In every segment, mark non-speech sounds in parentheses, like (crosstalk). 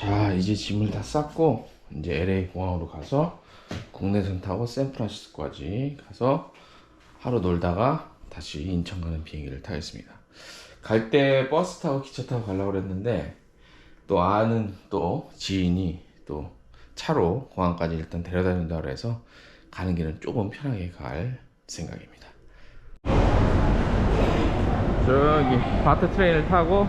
자 이제 짐을 다 쌌고 이제 LA 공항으로 가서 국내선 타고 샌프란시스코까지 가서 하루 놀다가 다시 인천 가는 비행기를 타겠습니다. 갈 때 버스 타고 기차 타고 가려고 그랬는데 또 아는 또 지인이 또 차로 공항까지 일단 데려다 준다 그래서 가는 길은 조금 편하게 갈 생각입니다. 저기 바트 트레인을 타고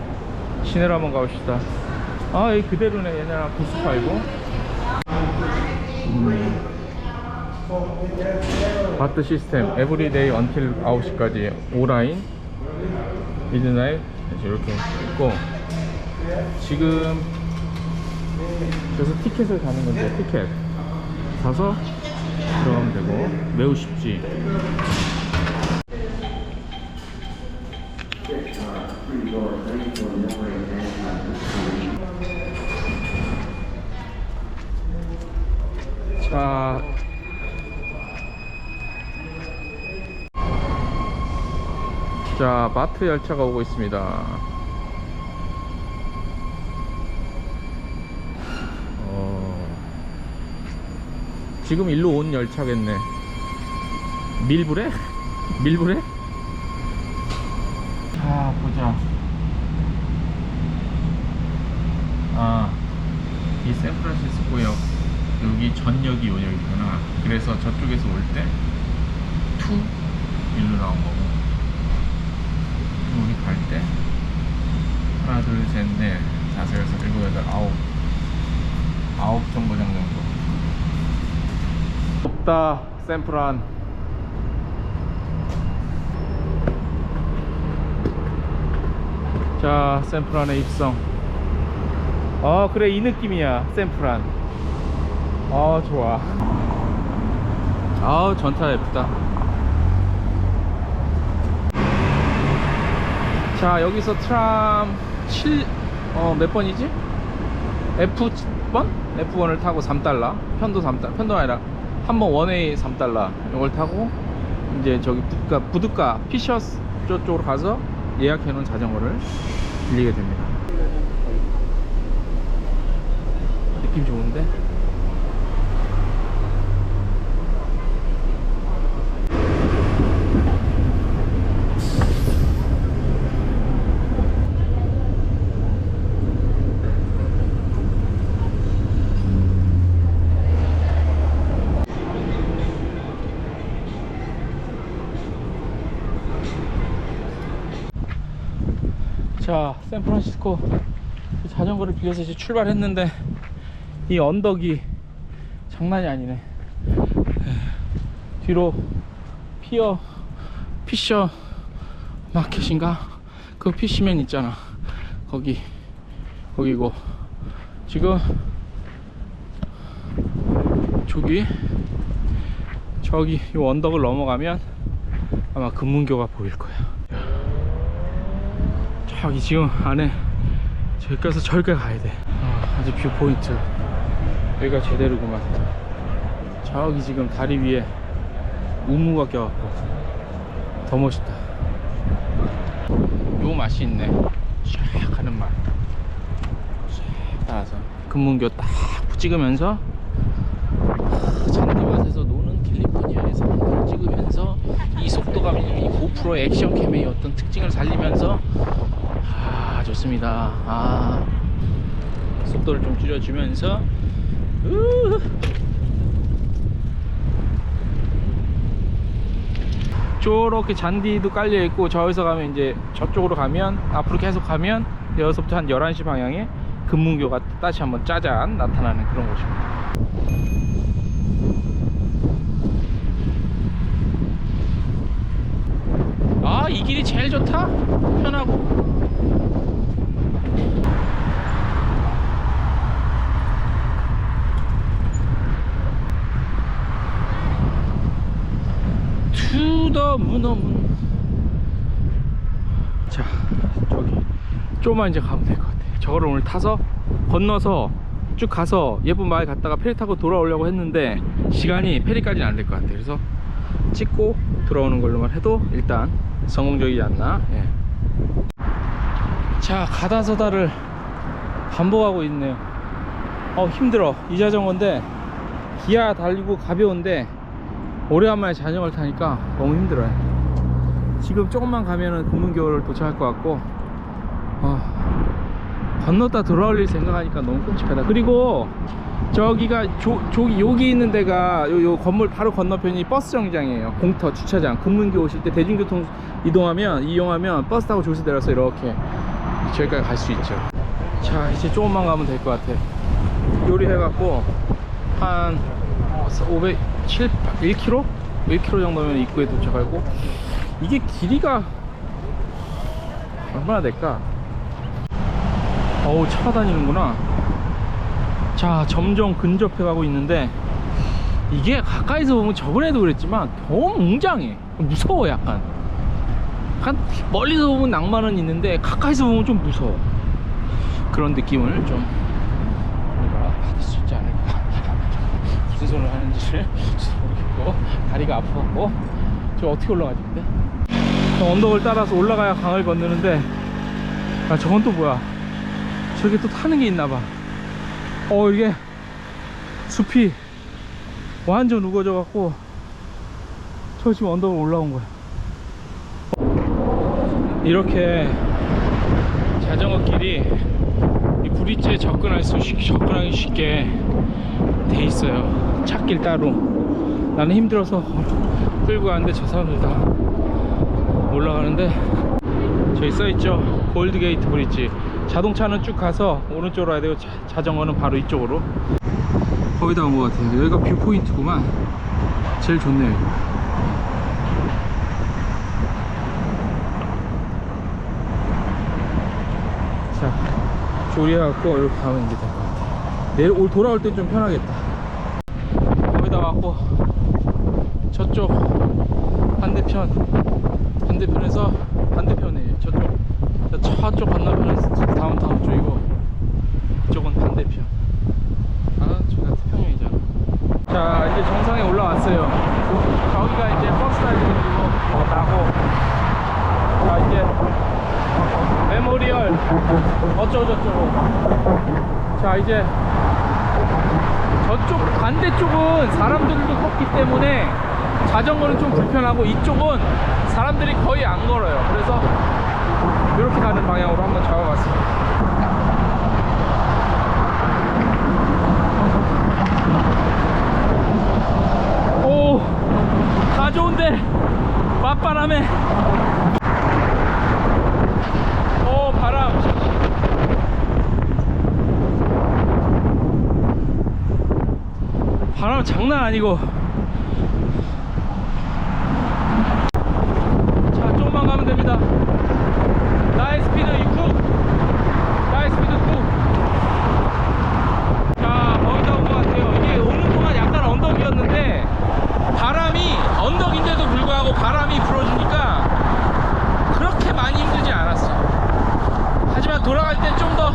시내로 한번 가봅시다. 아, 여기 그대로네. 얘네랑 부스 팔고. 바트 시스템 에브리데이 언틸 9시까지 오라인 미드나잇 이렇게 있고 지금 그래서 티켓을 가는 건데 티켓 사서 들어가면 되고 매우 쉽지 자 자, 마트 열차가 오고 있습니다. 어, 지금 일로 온 열차겠네. 밀브레? (laughs) 밀브레? 자, 보자. 이 샌프란시스코역 여기 전역이 여기구나. 그래서 저쪽에서 올 때 투 일로 나온 거고. 우리 갈 때 하나 둘셋넷 다섯 여섯 일곱 여덟 아홉 아홉 정거장 정도 덥다 샌프란 자 샌프란의 입성 아 그래 이 느낌이야 샌프란 아 좋아. 아 전타 예쁘다. 자 여기서 트람 7 어 몇 번이지? F번? F1을 타고 3달러. 편도 3달러 편도 아니라 한 번 원웨이 3달러. 이걸 타고 이제 저기 부드가 부드가 피셔스 저쪽으로 가서 예약해 놓은 자전거를 빌리게 됩니다 느낌 좋은데? 자 샌프란시스코 자전거를 빌려서 이제 출발했는데 이 언덕이 장난이 아니네. 뒤로 피어 피셔 마켓인가? 그 피시맨 있잖아. 거기 거기고. 지금 저기 저기 이 언덕을 넘어가면 아마 금문교가 보일 거야. 저기 지금 안에 저기 가서 저기까지 가야 돼. 아, 아주 뷰 포인트 여기가 제대로구만. 저기 지금 다리 위에 우무가 껴갖고. 더 멋있다. 요 맛이 있네. 샥 하는 맛. 샥 따라서. 금문교 딱 찍으면서 아, 잔디밭에서 노는 캘리포니아에서 한번 찍으면서 이 속도감 이 고프로 액션캠의 어떤 특징을 살리면서 아 좋습니다. 아 속도를 좀 줄여주면서 으 저렇게 잔디도 깔려 있고 저기서 가면 이제 저쪽으로 가면 앞으로 계속 가면 여기서부터 한 11시 방향에 금문교가 다시 한번 짜잔 나타나는 그런 곳입니다. 아 이 길이 제일 좋다? 편하고 투더 문어문 자 저기 조금만 이제 가면 될 것 같아. 저거를 오늘 타서 건너서 쭉 가서 예쁜 마을 갔다가 페리 타고 돌아오려고 했는데 시간이 페리까지는 안 될 것 같아. 그래서 찍고 돌아오는 걸로만 해도 일단 성공적이지 않나. 예. 자 가다서다를 반복하고 있네요. 어 힘들어. 이 자전거인데 기아 달리고 가벼운데 오래간만에 자전거를 타니까 너무 힘들어요. 지금 조금만 가면은 금문교를 도착할 것 같고 아, 건넜다 돌아올 일 생각하니까 너무 끔찍하다. 그리고 저기가 조, 저기 여기 있는 데가 요, 요 건물 바로 건너편이 버스 정류장이에요. 공터 주차장. 금문교 오실 때 대중교통 이동하면 이용하면 버스 타고 조수 내려서 이렇게 저기까지 갈 수 있죠. 자 이제 조금만 가면 될 것 같아. 요리해갖고 한 500, 7, 1km? 1km 정도면 입구에 도착하고. 이게 길이가 얼마나 될까? 어우 차가 다니는구나. 자 점점 근접해 가고 있는데 이게 가까이서 보면 저번에도 그랬지만 너무 웅장해. 무서워 약간. 한 멀리서 보면 낭만은 있는데 가까이서 보면 좀 무서워. 그런 느낌을 좀 우리가 받을 수 있지 않을까 소리를 하는지를 모르겠고 다리가 아프고 저 어떻게 올라가지 근데? 저 언덕을 따라서 올라가야 강을 건너는데 아 저건 또 뭐야? 저게 또 타는 게 있나봐. 어 이게 숲이 완전 우거져 갖고 저 지금 언덕을 올라온 거야. 이렇게 자전거 길이 이 브릿지에 접근할 수 쉽- 접근하기 쉽게 돼 있어요 찾길 따로. 나는 힘들어서 끌고 가는데 저 사람들 다 올라가는데 저기 써있죠? 골드게이트 브릿지. 자동차는 쭉 가서 오른쪽으로 와야 되고 자, 자전거는 바로 이쪽으로. 거의 다 온 것 같아요. 여기가 뷰포인트구만. 제일 좋네요. 자 조리해갖고 이렇게 가면 이제 될것 같아 내일 올 돌아올 땐 좀 편하겠다 거의 다 왔고 저쪽 반대편 반대편에서 반대편에 저쪽 저쪽 건너편은 다운타운 쪽이고. 이쪽은 반대편. 아 저기가 태평양이잖아. 자 이제 정상에 올라왔어요. 저기가 이제 버스 타이밍이고 어, 나고. 자 이제 메모리얼 어쩌고저쩌고. 자 이제 저쪽 반대쪽은 사람들도 걷기 때문에 자전거는 좀 불편하고 이쪽은 사람들이 거의 안 걸어요. 그래서 이렇게 가는 방향으로 한번 잡아봤습니다. 오, 다 좋은데 맞바람에. 오 바람. 바람 장난 아니고 자 조금만 가면 됩니다 나의 스피드 6 나의 스피드 9 자, 거의 다 온 것 같아요. 이게 오는 동안 약간 언덕이었는데 바람이 언덕인데도 불구하고 바람이 불어주니까 그렇게 많이 힘들지 않았어. 하지만 돌아갈 땐 좀 더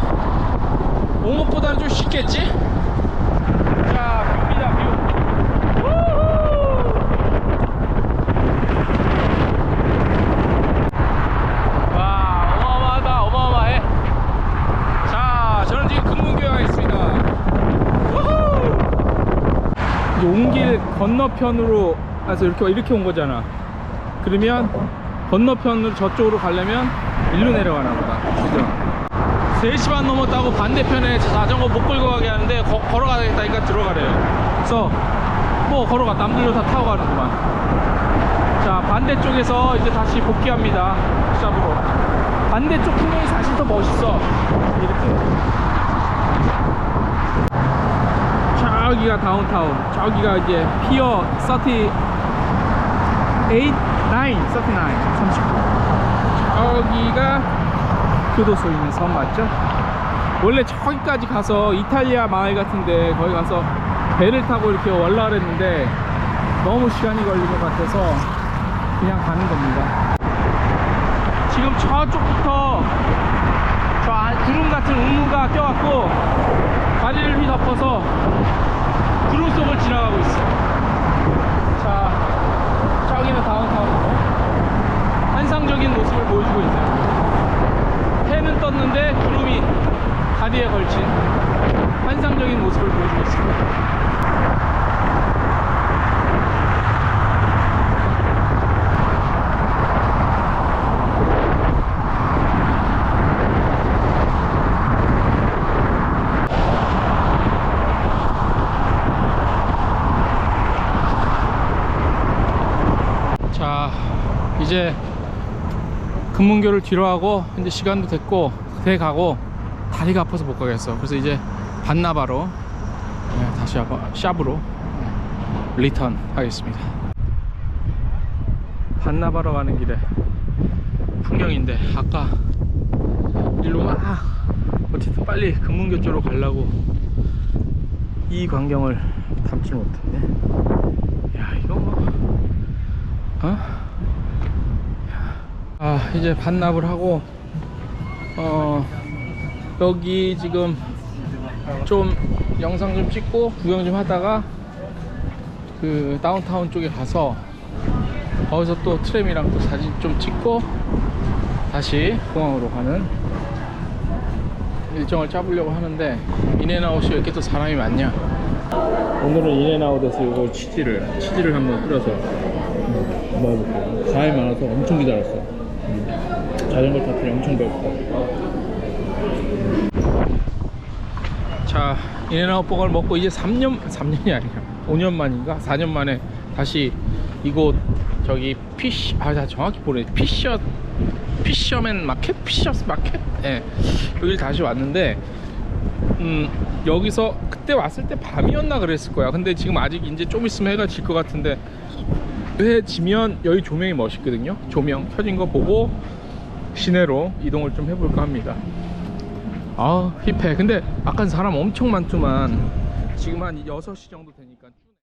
오목보다는 좀 쉽겠지? 자, 뷰입니다, 뷰. 우후! 와, 어마어마하다, 어마어마해. 자, 저는 지금 금문교에 가 있습니다. 이제 옹길 건너편으로 해서 이렇게 이렇게 온 거잖아. 그러면 건너편으로 저쪽으로 가려면 일로 내려가나 보다. 그죠? 3시 반 넘었다고 반대편에 자전거 못 끌고 가게 하는데 거- 걸어가겠다니까 들어가래요. 그래서 뭐 걸어가 남들도 다 타고 가는구만. 자 반대쪽에서 이제 다시 복귀합니다. 샵으로. 반대쪽 풍경이 사실 더 멋있어. 이렇게. 저기가 다운타운 저기가 이제 피어 38 9 39 39 저기가 교도소 있는 섬 맞죠? 원래 저기까지 가서 이탈리아 마을 같은데 거기 가서 배를 타고 이렇게 올라가 했는데 너무 시간이 걸릴 것 같아서 그냥 가는 겁니다 지금 저쪽부터 저 안- 구름 같은 운무가 껴갖고 다리를 휘덮어서 구름 속을 지나가고 있어. 자, 저기는 다운타운이고 환상적인 모습을 보여주고 있네요. 해는 떴는데 구름이 다리에 걸친 환상적인 모습 이제 금문교를 뒤로 하고 이제 시간도 됐고 돼 가고 다리가 아파서 못 가겠어. 그래서 이제 반나바로 네, 다시 샵으로 네, 리턴 하겠습니다. 반나바로 가는 길에 풍경인데 아까 일로 막 어쨌든 빨리 금문교 쪽으로 가려고 이 광경을 담지 못했네. 야 이거 뭐 어? 아 이제 반납을 하고 어 여기 지금 좀 영상 좀 찍고 구경 좀 하다가 그 다운타운 쪽에 가서 거기서 또 트램이랑 또 사진 좀 찍고 다시 공항으로 가는 일정을 짜보려고 하는데 인앤아웃이 왜 이렇게 또 사람이 많냐? 오늘은 인앤아웃에서 이거 치즈를 치즈를 한번 뿌려서 먹어볼게요. 과일 많아서 엄청 기다렸어 자전거 타더니 엄청 배고파 자 인앤아웃 버거를 먹고 이제 3년 3년이 아니라 5년 만인가? 4년 만에 다시 이곳 저기 피쉬 아나 정확히 모르겠 피셔 피셔맨 마켓? 피셔스 마켓? 예. 여길 다시 왔는데 음 여기서 그때 왔을 때 밤이었나 그랬을 거야. 근데 지금 아직 이제 좀 있으면 해가 질 것 같은데 해 지면 여기 조명이 멋있거든요. 조명 켜진 거 보고 시내로 이동을 좀 해볼까 합니다. 아 힙해. 근데 아까 사람 엄청 많더만. 지금 한 6시 정도 되니까. 쭉